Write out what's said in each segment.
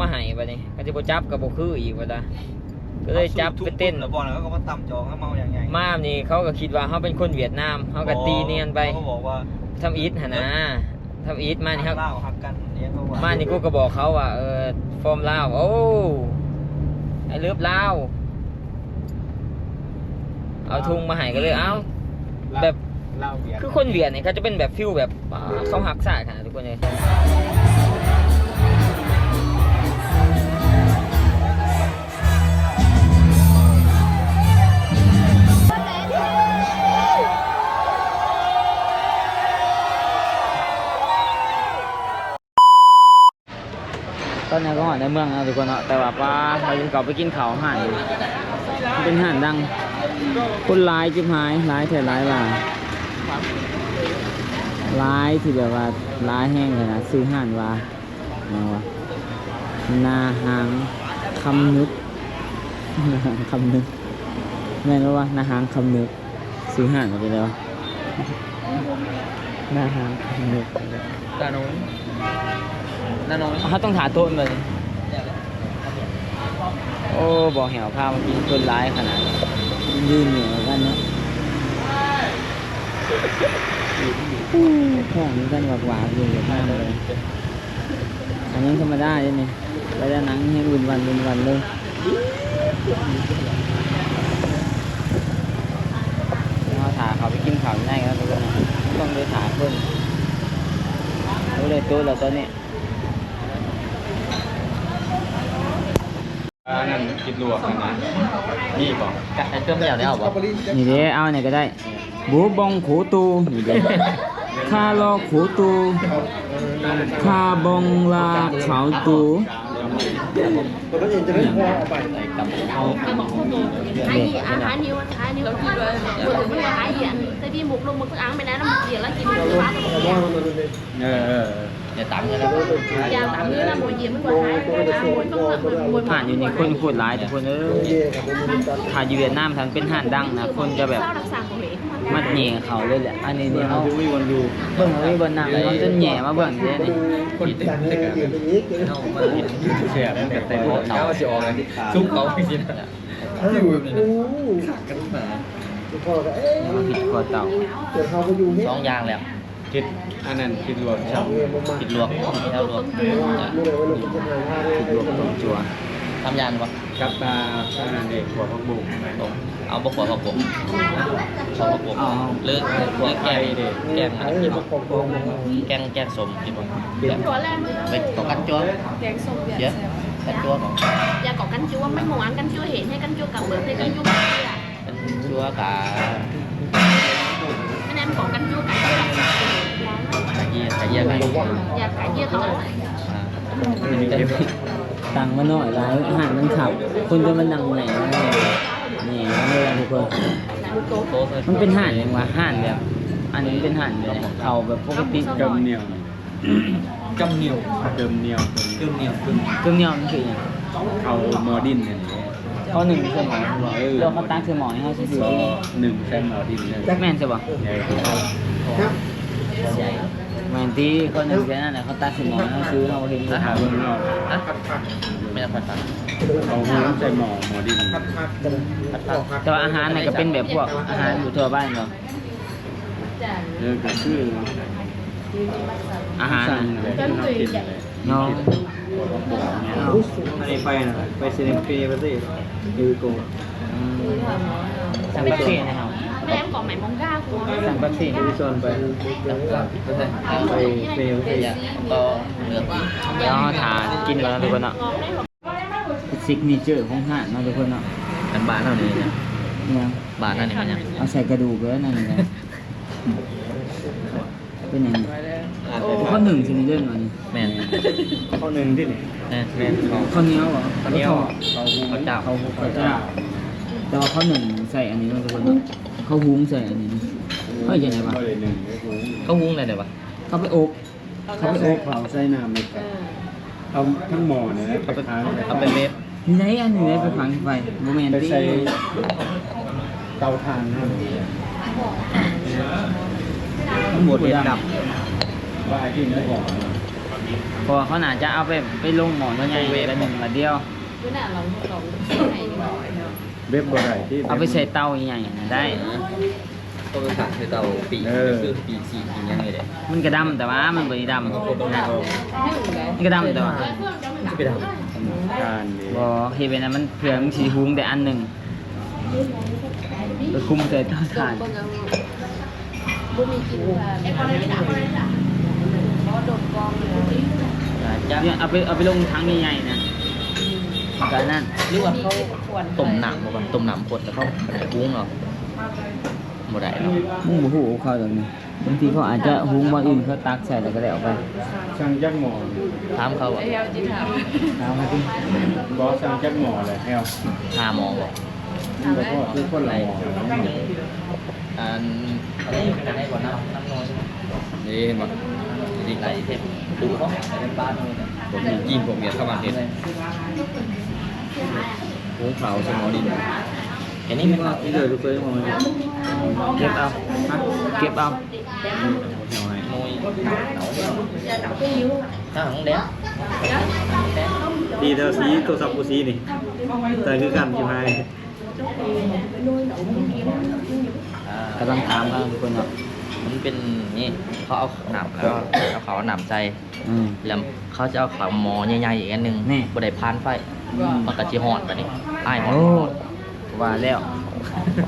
มาให้บัดนี้ก็จะบ่จับก็บ่คืออีกว่าดะก็เลยจับไปเต้นแล้วบอลแล้วก็มาตำจองแล้วเมาอย่างไงมามนี่เขาก็คิดว่าเขาเป็นคนเวียดนามเขาก็ตีเนียนไปเขาบอกว่าทำอีทหั่นนะทำอีทมานี่ครับเล่าหักกันเนี่ยเขาว่ามานี่กูก็บอกเขาว่าเออฟอร์มลาวโอ้ไอเลิฟลาวเอาทุงมาให้ก็เลยเอ้าแบบเล่าเบียร์คือคนเวียดเนี่ยเขาจะเป็นแบบฟิลแบบอ่าเขาหักสายขนาดทุกคนเลย ในเมืองนะทุกคนเนาะแต่ว่าป้าเรายังเก่าไปกินข้าวห่านอยู่เป็นห่านดังคนร้ายจิบหายร้ายแท้ร้ายว่าร้ายที่แบบว่าร้ายแห้งเลยนะซื้อห่านว่าเอาวะนาหางคำนึกนาหางคำนึกแม่นบ่ว่านาหางคำนึกซื้อห่านมาเป็นไงวะนาหางคำนึกดานงดานงเขาต้องถาโต้นเลย โอ้บอกแหวพามากินคนร้ายขนาดยืนเหนือกันเนาะแข่งกันหวากหวากอยู่กับข้ามเลยอันนี้ธรรมดาเลยนี่ไปด้านหนังให้วุ่นวันวุ่นวันเลยเราถาเขาไปกินข้าวที่ไหนกันทุกคนต้องเลยถาเพิ่นรู้เลยตัวเราตอนนี้ อันนั้น กินลวกอันนั้นนี่บอกไอ้เครื่องเดียวได้เอาบ่นี่เด้เอาเนี่ยก็ได้บูบองขูตูนี่เด้คาโลขูตูคาบองลาขาวตู hai gì ăn hai nhiêu ăn hai nhiêu gì rồi vừa rồi mới hai gì ăn tại vì một lúc một thức ăn bên này nó một gì là chỉ một cái bát เออเออ อย่าตำกันนะ và tạm như là mỗi gì mới vừa hai hai ăn mỗi không là mỗi ห่านอยู่นี่คนพูดหลายแต่คนเออถ้าอยู่เวียดนามทางเป็นห่านดังนะคนจะแบบ sao đặc sản của Huế มัดแหย่เขาเลยแหละอันนี้เนี่ยเขาดูวิวันดูเบิ่งเอาไว้บนหนังเขาจนแหย่มาเบิ่งเด้นี่คนติดแต่กันเสียแล้วแต่แต่เขาจะออกเลยซุปเขาไม่กินมาผิดคอเต่าสองอย่างแล้ว คิดอันนั้นคิดลวกช่ำกินลวกกินแล้วลวกผิดลวกตรงจัวทำยานปะกับตาอันนั้นเด็กหัวพักบุ้งตรงเอาบกหัวผักบกชอบผักบกเลือกเลือกแกงแกงอะไรกินบ่แกงแกงสมกินบ่แกง rồi lên ไปของกันจั๊ว kẹn sông เดี๋ยว Việt กันจั๊วของ và có canh chua mấy món ăn canh chua hiện hay canh chua cả bữa hay canh chua cả kia กันจั๊วกะ anh em có canh chua cả kia ไข่ เยี่ยไข่เยี่ยไก่ và cả kia thôi อ่าตังค์มันน้อยหลายอาหารมันขับ คนจะมันดังไหนนะนี่เลยทุกคน là một cỗ โต๊ะเลยมันเป็นห่านยังวะห่านแบบอันนี้เป็นห่านแบบเขาแบบปกติกำเหนียวกำเหนียวเดิมเหนียวกำเหนียวกำเครื่องยอมันคืออย่างเขามอดินเนี่ยข้อหนึ่งคือหมอเราเขาตั้งคือหมอให้เขาซื้อที่นี่หนึ่งแค่มอดินเลยแม่นใช่ปะ ใหญ่แม่นที่ข้อหนึ่งแค่นั้นแหละเขาตั้งคือหมอให้เขาซื้อเราเห็นถ้าหาหาเบื้องนอกนะไม่ต้องผัดผัดเขาห้ามใส่หมอหมอดินผัดผัดแต่ว่าอาหารเนี่ยก็เป็นแบบพวกอาหารอยู่ทั่วบ้านเนาะเออก็คืออาหารน่ะเนาะอันนี้ไปนะไปเซนเปย์ประเทศยูโกอืมสั่งแป๊บซี่นะครับ Bên em có mấy món ga của สั่งแป๊บซี่ยูโซนไปไปเปย์ประเทศอยากต่อเลือกเดี๋ยวเราทานกินก่อนนะทุกคนเนาะ ngon đấy ซิกเนเจอร์ของห่านเนาะทุกคนเนาะกันบานเท่านี้เนี่ยเนี่ยบานเท่านี้มันยังเอาใส่กระดูกแล้วนั่นนะเป็นอย่างนี้ข้อหนึ่งชนิดเรื่องอันนี้แม่นข้อหนึ่งที่นี่แม่นแม่นเขาข้าวเหนียวเหรอข้าวเหนียวข้าวเขาเจ้าข้าวข้าวเจ้าแต่ว่าข้อหนึ่งใส่อันนี้มันทุกคน เนาะข้าวหุงใส่อันนี้เฮ้ยยังไงวะข้อหนึ่งเขาหุ้งเลยเดี๋ยววะข้าวไปอบเขาใส่เผาใส่น้ำเลยเอาทั้งหม้อเนี่ยไปค้างเอาไปเวฟนี่ไหนอันนี้ไหนไปฝังไฟโมเมนไปต์ใส่เตาถ่านนะมันหมดเลยดับว่าไอ้ที่ไม่บอกเพราะว่าเขาน่าจะเอาไปไปลงหมอนใหญ่ๆละหนึ่งละเดียวคือน่ะลองลองให้ดีกว่า เนาะเว็บบ่ได้ที่เอาไปใส่เตาใหญ่ๆน่ะได้ก็ไปผัดคือเตาปีกคือปีกสีกินยังไงเด้มันกระดำแต่ว่ามันบริดำนะมันกระดำแต่ว่าจะไปทการนี่บอเฮเวนนะมันเผื่อมันสีหุงแต่อันหนึ่งไปคุมใส่เตาถ่านบ่มีกินค่ะไอ้คนนี้ด่าคนนี้ด่าเพราะโดดกองเลยำจะเนี่ยเอาไปเอาไปลงถังใหญ่ๆนะ การนั่นหรือว่าเขาต้มหนังบ่ก่อนต้มหนังขดแล้วเขาหุ้งเหรอบ่ได้เนาะมึงบ่ฮู้เขาตรงนี้บางทีเขาอาจจะหุงบ่อื่นเขาตักใส่แล้วก็ได้ออกไปช่างจักหมอถามเขาว่าไอ้เฮาจิถามเอามาดิบอสช่างจักหมอเลยแฮวหาหมอบอกแล้วก็คือคนละหมออันอะไรอันไหนก่อนน้ำน้ำน้อยนี่เห็นบ่ดีไหลเทปดูเขาเป็นบ้านเลยนะผมยิงผมเนี่ยเข้ามาเห็น หูขาวสมอดินอันนี้มันนี่เลยลูกเคยมองเก็บเอาฮะเก็บเอามวยหนาวถ้าของแดงดีเท่าสีตัวสับกูสีนี่แต่คือกันใช่ไหมกำลังถามกันทุกคนเนาะมันเป็นนี่เขาเอาหนามแล้วก็เอาเขาหนามใจอืมแล้วเขาจะเอาขาหมอใหญ่ๆอีกอันหนึ่งนี่บดได้พานไฟ มันกระชิหอดแบบนี้ไอ้ายหอดโอ้ว่าแล้ว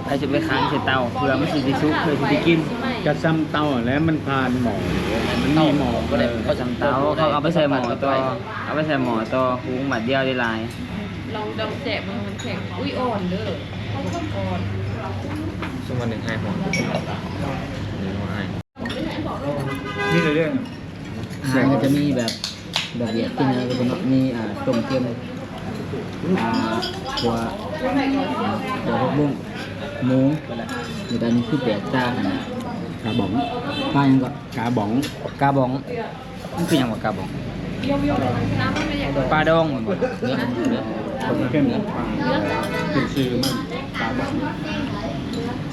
ใครจะไปค้างใส่เตาเพื่อมันสิได้ซุกเพื่อสิได้กินกระซ้ำเต้าแล้วมันผ่านหมอมันมีหมอก็ได้เขาจำเตาเขาเอาไปใส่หม้อต่อเอาไปใส่หม้อต่อหุงบัดเดียวได้หลายลองดองแจกมันแข็งอุ้ยอ่อนเด้ออ่อนช่วงวันหนึ่งให้หอดหนึ่งให้นี่เรื่องอาหารก็จะมีแบบแบบเวียดกินอะไรกันเนาะมีอ่าต้มเค็มอ่า หัวหัวพวกบุ้งหมูหรืออันนี้คือแปลกต่างกันนะกาบองปลายังก็กาบองกาบองมันคือหยังว่ากาบองน้ำมันไม่อยากปลาดองมันเนื้อเนื้อเข้มเป็นซื้อมันกาบอง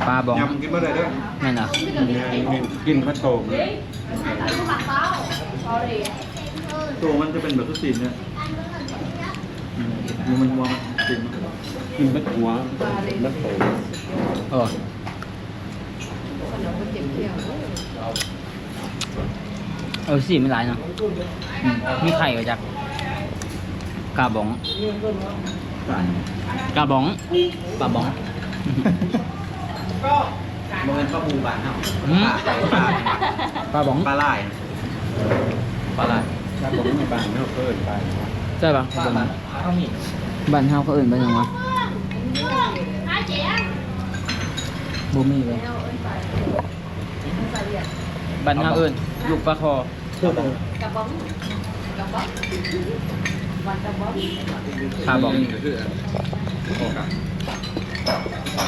ปลาบองยำกินบ่ได้เด้อแม่นเหรอกินข้าวโตมตัวมันจะเป็นแบบทุกสิ่งเนี่ย มันมันว่ากินกินบัดหัวบัดโตเออเออสีไม่หลายเนาะอืมมีไข่ก็จักกาบองกาบองปลาบ้องโมเป็นปลาบูบานเนาะอืมปลาบองปลาไหลปลาไหลกาบองมีบางเนาะเพิ่นไป ใช่ปะปลาบ้านข้าวหมี่บ้านเฮาเขาเอื่นเป็นหยังวะบ่มีเลยบ้านเฮาเอื่นลูกปลาคอกระป๋องกระป๋องวันกระป๋องปลาบองก็คือ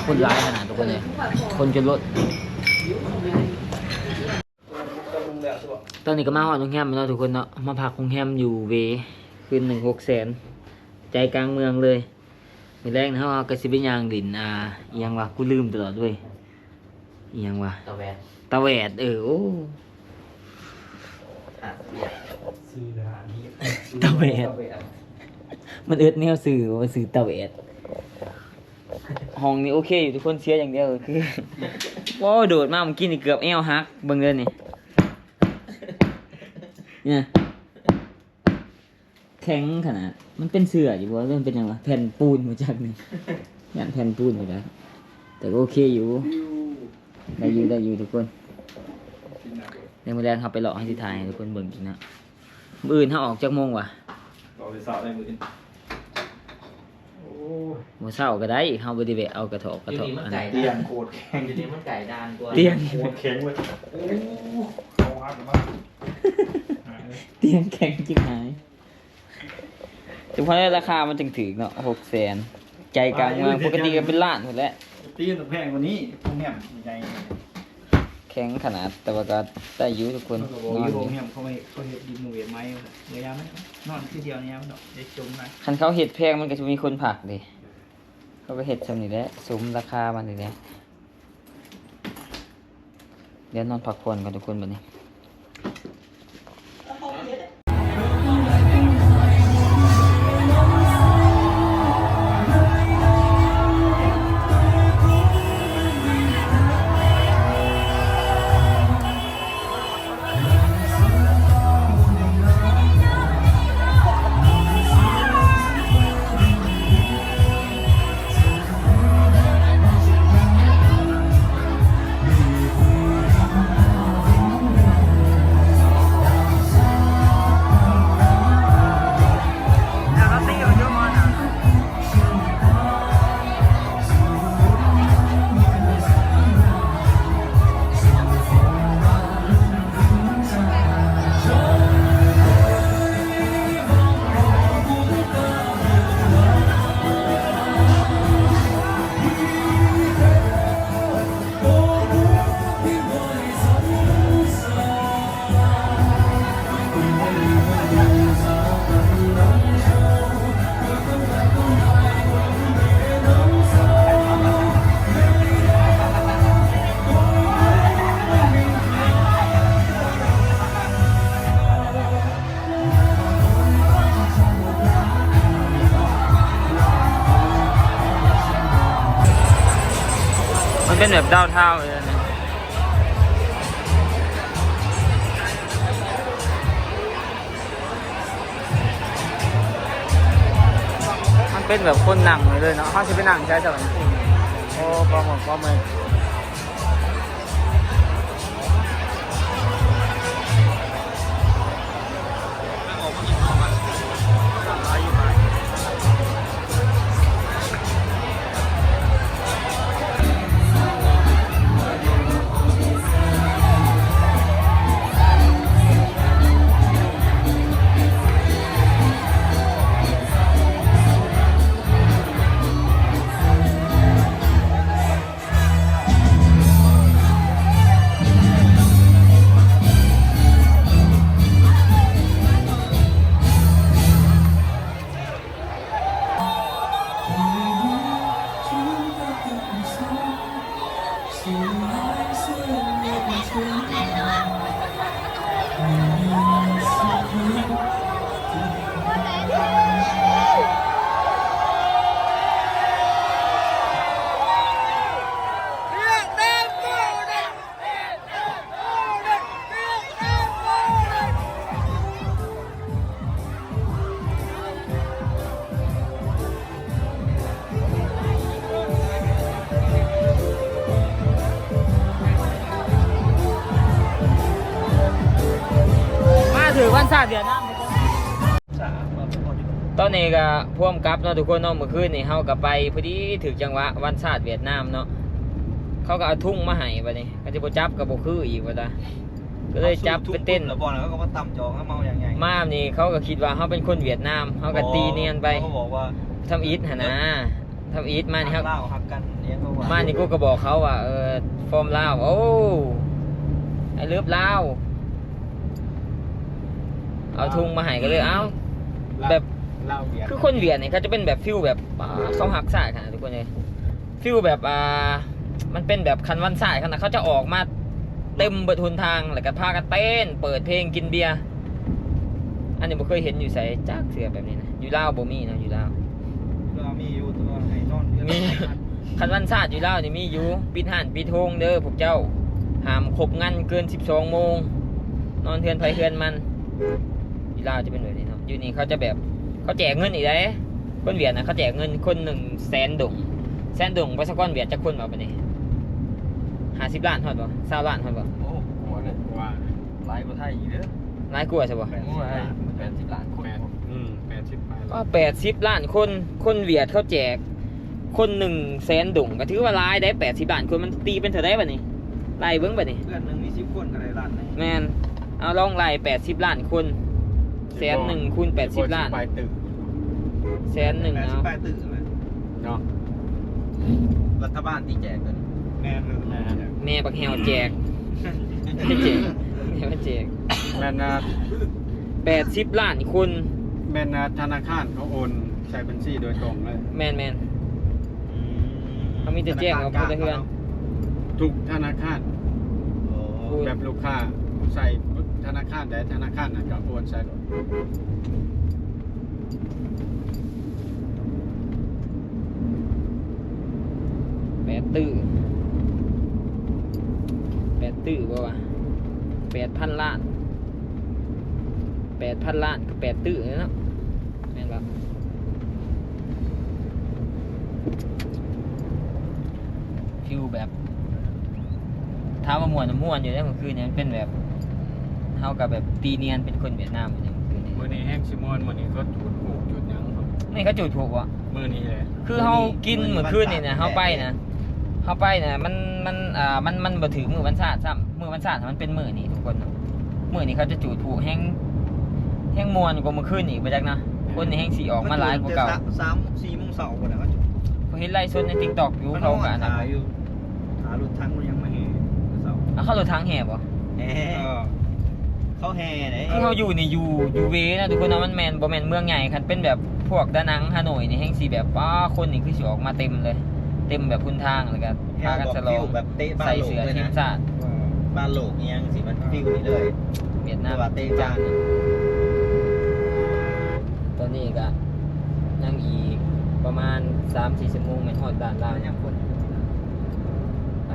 คนร้ายขนาดทุกคนเลยคนจนรถตอนนี้ก็มาหอดโรงแรมแล้วทุกคนเนาะมาพักโรงแรมอยู่เว คืนหนึ่งหกแสนใจกลางเมืองเลยมีแรกนะว่ากระซิบยางดินอ่าอหยังวะกูลืมตลอดด้วยอหยังวะตะแวนตะแหวดเออโอ้อะเบียร์ตะแหวดมันเอิดแนวสื่อว่าสื่อตะแหวดห้องนี้โอเคอยู่ทุกคนเสียอย่างเดียวคือว้าวโดดมากเมื่อกี้นี่เกือบแอวหักเบิ่งเดินนี่เนี่ย แข็งขนาด มันเป็นเสืออยู่ว่ามันเป็นยังไงแผ่นปูนมาจากนี่ยันแผ่นปูนอยู่แล้วแต่ก็โอเคอยู่ ได้อยู่ได้อยู่ทุกคนเดี๋ยวมื่อแรกเขาไปหลอกให้ที่ไทยให้ทุกคนเบิ่งจริงนะมื้ออื่นเขาออกจากโมงวะต่อไปสอบได้มือโอ้โมเช้าก็ได้เขาบไดิเวะเอากระถอกกระถอกอันนั้นเตียงโคตรแข็งอยู่ดีมันไก่ดานตัวเตียงโคตรแข็งเลยโอ้เขาอัดมากเตียงแข็งจิ๋หาย แต่เพราะราคามันจึงถึงเนาะหกแสนใจกลางเมืองปกติก็เป็นล้านหมดแล้วตีนแพงกว่านี้พวกเนี้ยใหญ่แข็งขนาดแต่ว่าก็ได้อยู่ทุกคนเขาบอกอยู่โรงแรมเขาไม่เขาเห็นดินมือเวียนไม้เนื้อยาไหมนอนที่เดียวเนี่ยมันดอกจะจมนะคันเขาเห็ดแพงมันก็จะมีคนผักดิเขาก็เห็ดสำนี่แหละสมราคามันนี่แหละเดี๋ยวนอนพักผ่อนกันทุกคนบัดนี้ เป็นแบบคนหนังเลยเนาะเขาจะไปนั่งใช้จังโอ้ปลาหมึกปลาหมึกมา ศาสตร์เดือนหน้าตอนนี้ก็พ่วงกับเนาะทุกคนเนาะเมื่อคืนนี่เฮาก็ไปพอดีถึงจังหวะวันศาสตร์เวียดนามเนาะเขาก็เอาทุ่งมาให้บัดนี้ก็จะบ่จับก็บ่คืออีกว่าตาก็เลยจับไปเต้นแล้วบอลแล้วก็มาตำจองเมาอย่างไงมานี่เขาก็คิดว่าเขาเป็นคนเวียดนามเขาก็ตีเนียนไปเขาบอกว่าทำอีทหนนะทำอีทมานี่ครับเล่าหักกันเลี้ยงเขาว่ามานี่กูก็บอกเขาว่าเออฟอร์มลาวโอ้ไอเลิฟลาว เอาทุงมาให้ก็เลยเอ้าแบบเล่าเบียร์คือคนเวียดเนี่ยเขาจะเป็นแบบฟิลแบบอ่าเขาหักสายขนาดทุกคนเลยฟิลแบบอ่ามันเป็นแบบคันวันสายขนาดเขาจะออกมาเต็มเบิดทุนทางแล้วก็พากันเต้น เปิดเพลงกินเบียร์อันนี้ผมเคยเห็นอยู่ใส่จักเสือแบบนี้นะอยู่ลาวบ่มีนะอยู่ลาวเรามีอยู่ตัวไห้นอนมีคันวันศาสตร์อยู่แล้วนี่มีอยู่ปิดห่านปิดโฮงเด้อพวกเจ้าห้ามครบงานเกิน12โมง นอนเทือนไผเทือนมันอยู่ ลาวจะเป็นแบบนี้เนาะอยู่นี่เขาจะแบบเขาแจกเงินอีกได้คนเวียดนะเขาแจกเงินคนหนึ่งแสนดงแสนดงไปสักก้อนเวียดจะคนมาปะนี่ห้าสิบล้านทอดบ่สาล้านทอดบ่โอ้โหเนี่ยว่าไลฟ์ประไทยอีกเด้อร้ายกลัวใช่บ่แปดสิบล้านแปดสิบล้านคนอืมแปดสิบล้านก็แปดสิบล้านคนคนเวียดเขาแจก คนหนึ่งแสนดงก็ถือว่าร้ายได้แปดสิบล้านคนมันตีเป็นเท่าได้ปะนี่ไล่เบิ้งปะนี่เพื่อนหนึ่งมีสิบคนก็ได้ล้านหนึ่งแมนเอาลองไล่แปดสิบล้านคน แสนหนึ่งคูณแปดสิบล้านไปตึกแสนหนึ่งแปดสิเอาบแปดตึกเลยเนาะรัฐบาลตีแจกกันแน่นแน่นแม่บักแฮวแจกไม่แจกแม่มาแจกแม่นนะแปดสิบล้านคนแม่นนะธนาคารเขาโอนใช้บัญชีโดยตรงเลยแมนแมนเขามีแต่แจ้งเอาพลเรือนทุกธนาคารโอ้ยแบบลูกค้าใส่ ธนาคารใดธนาคารนั้นก็โอนใส่รถแปดตื้อแปดตื้อบ่วะแปดพันล้านแปดพันล้านก็แปดตื้อเนาะแม่นปะฟิวแบบท้ามามวนน่ะม่วนอยู่ได้เมื่อคืนเนี่ยมันเป็นแบบ เท่ากับแบบตีเนียนเป็นคนเวียดนามอยู่เนี่ยเมื่อคืนนี้มื้อนี้แห้งชิมอนมื้อนี้ก็จุดผูกจุดหยังครับนี่เขาจุดถูกวะมื้อนี้เลยคือเขากินเมื่อคืนนี่นะเขาไปนะเขาไปนะมันมันอ่ามันมันบ่ถึงมือวันศาสตร์ซ้ำมือวันศาสตร์มันเป็นมือนี่ทุกคนเนาะมือนี่เขาจะจูดผูกแห้งแห้งมวนกว่าเมื่อคืนอีกไปจักนะ คนนี่แห้งสีออกมาหลายกว่าเก่าสามสี่โมงเสาร์คนนะเขาเห็นไล่สดในทิกตอกอยู่เขากันนะหาอยู่หารถทั้งมันยังไม่เห็นเสาร์เอาเข้ารถทางแห่บ่แห่ เขาแห่ไหนคือเขาอยู่นี่อยู่อยู่เวนะทุกคนนะมันแมนบ่แมนเมืองใหญ่คันเป็นแบบพวกดานังฮานอยนี่แห้งสีแบบว้าคนนี่คือสิออกมาเต็มเลย เต็มแบบพุนทางเลยกันพากันสลองแบบเตะบ้านใส่โลกเสื้อเลยทีมนะชาติบ้านโลกเอียงสิมันฟิวนี่เลยเวียดนามว่าเตะจานตอนนี้ก็ยังอีกประมาณ3-4ชั่วโมงแม่นฮอดด่านลาว ยังคนไป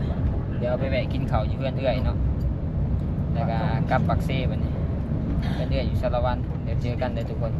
เดี๋ยวไปแวะกินข้าวอยู่เพื่อนเอื้อยเนาะ แล้วก็กลับปักเซ่บัดนี้เพื่อนเรื่อยอยู่สารวันเดี๋ยวเจอกันเลยทุกคน